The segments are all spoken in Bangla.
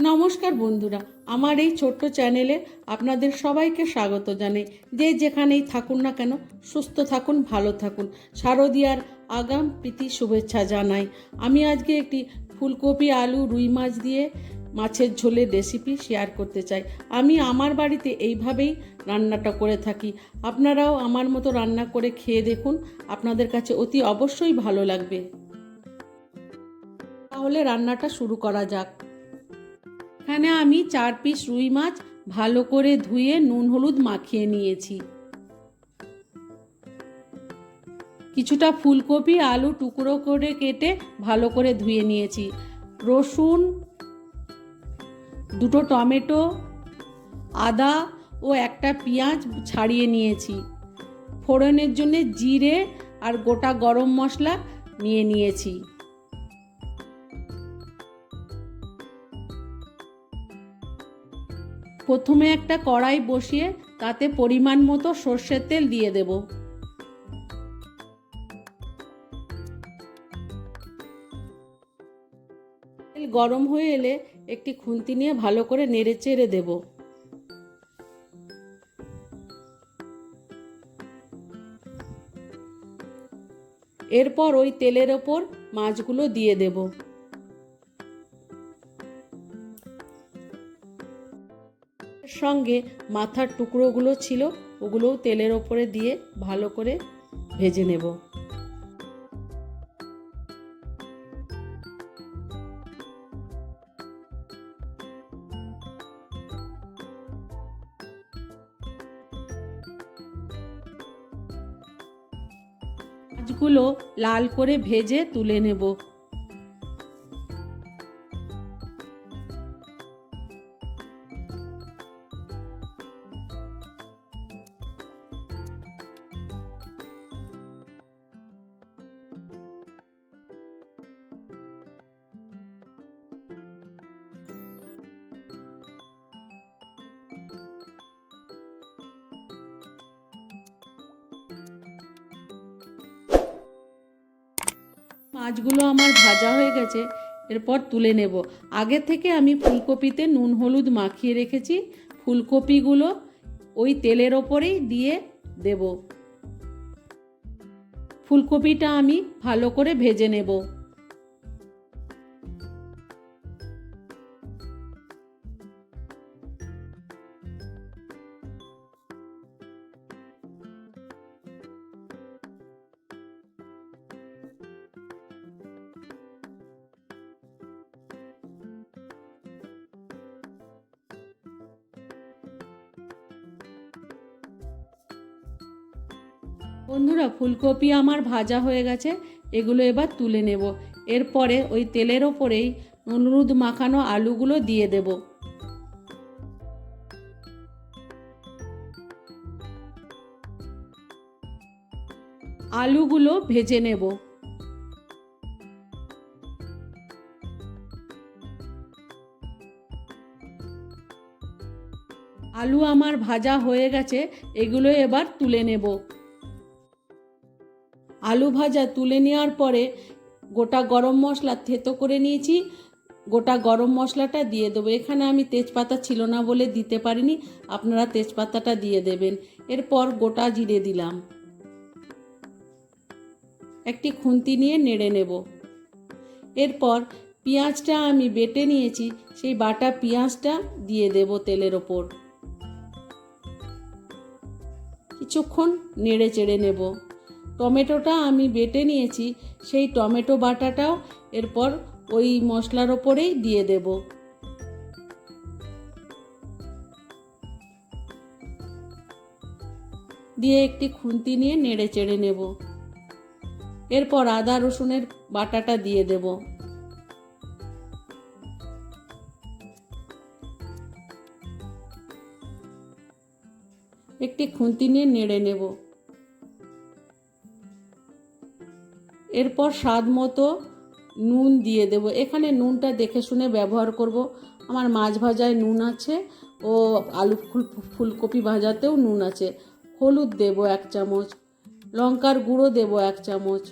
নমস্কার বন্ধুরা, আমার এই ছোট্ট চ্যানেলে আপনাদের সবাইকে স্বাগত জানাই। যে যেখানেই থাকুন না কেন, সুস্থ থাকুন, ভালো থাকুন। শারদিয়ার আগাম প্রীতি শুভেচ্ছা জানাই। আমি আজকে একটি ফুলকপি, আলু, রুই মাছ দিয়ে মাছের ঝোলের রেসিপি শেয়ার করতে চাই। আমি আমার বাড়িতে এইভাবেই রান্নাটা করে থাকি। আপনারাও আমার মতো রান্না করে খেয়ে দেখুন। আপনাদের কাছে অতি অবশ্যই ভালো লাগবে। তাহলে রান্নাটা শুরু করা যাক। এখানে আমি চার পিস রুই মাছ ভালো করে ধুয়ে নুন হলুদ মাখিয়ে নিয়েছি। কিছুটা ফুলকপি, আলু টুকরো করে কেটে ভালো করে ধুয়ে নিয়েছি। রসুন, দুটো টমেটো, আদা ও একটা পেঁয়াজ ছাড়িয়ে নিয়েছি। ফোড়নের জন্য জিরে আর গোটা গরম মশলা নিয়ে নিয়েছি। প্রথমে একটা কড়াই বসিয়ে তাতে পরিমাণ মতো সর্ষের তেল দিয়ে দেব। তেল গরম হয়ে এলে একটি খুন্তি নিয়ে ভালো করে নেড়ে চেড়ে দেব। এরপর ওই তেলের ওপর মাছগুলো দিয়ে দেবো। সঙ্গে মাথার টুকরোগুলো ছিল, ওগুলোও তেলের ওপরে দিয়ে ভালো করে ভেজে নেব। মাছগুলো লাল করে ভেজে তুলে নেব। মাছগুলো আমার ভাজা হয়ে গেছে, এরপর তুলে নেব। আগে থেকে আমি ফুলকপিতে নুন হলুদ মাখিয়ে রেখেছি, ফুলকপিগুলো ওই তেলের ওপরেই দিয়ে দেব। ফুলকপিটা আমি ভালো করে ভেজে নেব। বন্ধুরা, ফুলকপি আমার ভাজা হয়ে গেছে, এগুলো এবার তুলে নেব। এরপরে ওই তেলের ওপরেই হলুদ মাখানো আলুগুলো দিয়ে দেব। আলুগুলো ভেজে নেব। আলু আমার ভাজা হয়ে গেছে, এগুলো এবার তুলে নেব। আলু ভাজা তুলে নেওয়ার পরে গোটা গরম মশলা থেতো করে নিয়েছি। গোটা গরম মশলাটা দিয়ে দেবো। এখানে আমি তেজপাতা ছিল না বলে দিতে পারিনি। আপনারা তেজপাতাটা দিয়ে দেবেন। এরপর গোটা জিরে দিলাম। একটি খুন্তি নিয়ে নেড়ে নেব। এরপর পেঁয়াজটা আমি বেটে নিয়েছি। সেই বাটা পেঁয়াজটা দিয়ে দেব তেলের ওপর। কিছুক্ষণ নেড়ে চেড়ে নেব। টমেটোটা আমি বেটে নিয়েছি, সেই টমেটো বাটাটাও এরপর ওই মশলার ওপরেই দিয়ে দেব। দিয়ে একটি খুন্তি নিয়ে নেড়ে চেড়ে নেব। এরপর আদা, রসুনের বাটাটা দিয়ে দেব। একটি খুন্তি নিয়ে নেড়ে নেব। এরপর স্বাদ মতো নুন দিয়ে দেব। এখানে নুনটা দেখে শুনে ব্যবহার করব। আমার মাছ ভাজায় নুন আছে ও আলু ফুল ফুলকপি ভাজাতেও নুন আছে। হলুদ দেব এক চামচ, লঙ্কার গুঁড়ো দেব এক চামচ।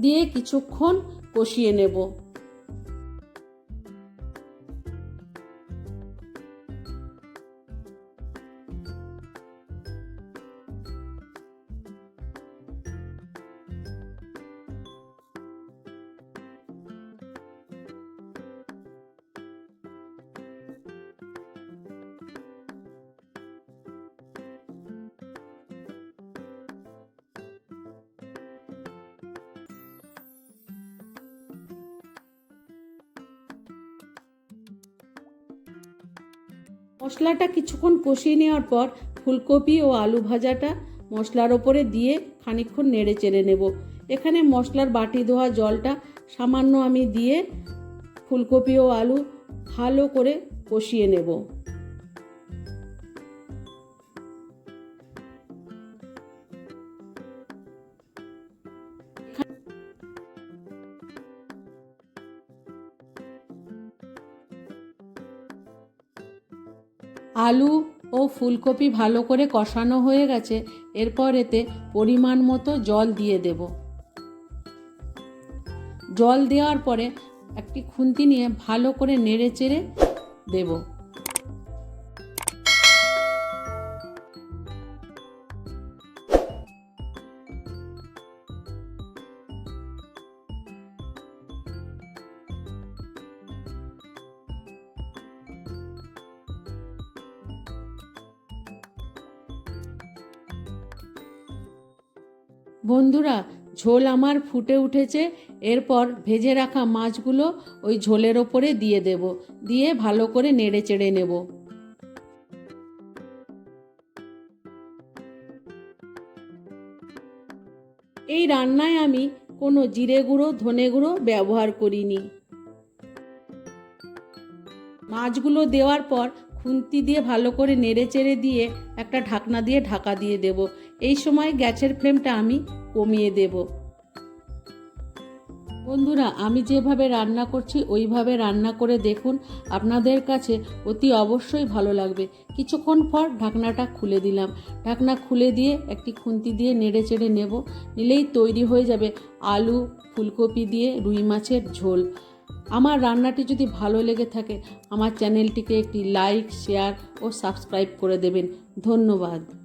দিয়ে কিছুক্ষণ কষিয়ে নেব। মশলাটা কিছুক্ষণ কষিয়ে নেওয়ার পর ফুলকপি ও আলু ভাজাটা মশলার ওপরে দিয়ে খানিকক্ষণ নেড়ে চেড়ে নেব। এখানে মশলার বাটি ধোয়া জলটা সামান্য আমি দিয়ে ফুলকপি ও আলু ভালো করে কষিয়ে নেব। আলু ও ফুলকপি ভালো করে কষানো হয়ে গেছে, এরপর এতে পরিমাণ মতো জল দিয়ে দেব। জল দেওয়ার পরে একটি খুন্তি নিয়ে ভালো করে নেড়ে চেড়ে দেব। বন্ধুরা, ঝোল আমার ফুটে উঠেছে, এরপর ভেজে রাখা মাছগুলো ওই ঝোলের ওপরে দিয়ে দেব, দিয়ে ভালো করে নেড়ে চেড়ে নেব। এই রান্নায় আমি কোনো জিরে গুঁড়ো, ধনে গুঁড়ো ব্যবহার করিনি। মাছগুলো দেওয়ার পর খুন্তি দিয়ে ভালো করে নেড়ে চেড়ে দিয়ে একটা ঢাকনা দিয়ে ঢাকা দিয়ে দেব। এই সময় গ্যাসের ফ্লেমটা আমি কমিয়ে দেব। বন্ধুরা, আমি যেভাবে রান্না করছি, ওইভাবে রান্না করে দেখুন। আপনাদের কাছে অতি অবশ্যই ভালো লাগবে। কিছুক্ষণ পর ঢাকনাটা খুলে দিলাম। ঢাকনা খুলে দিয়ে একটি খুন্তি দিয়ে নেড়ে চেড়ে নেব। নিলেই তৈরি হয়ে যাবে আলু, ফুলকপি দিয়ে রুই মাছের ঝোল। আমার রান্নাটি যদি ভালো লেগে থাকে, আমার চ্যানেলটিকে একটি লাইক, শেয়ার ও সাবস্ক্রাইব করে দেবেন। ধন্যবাদ।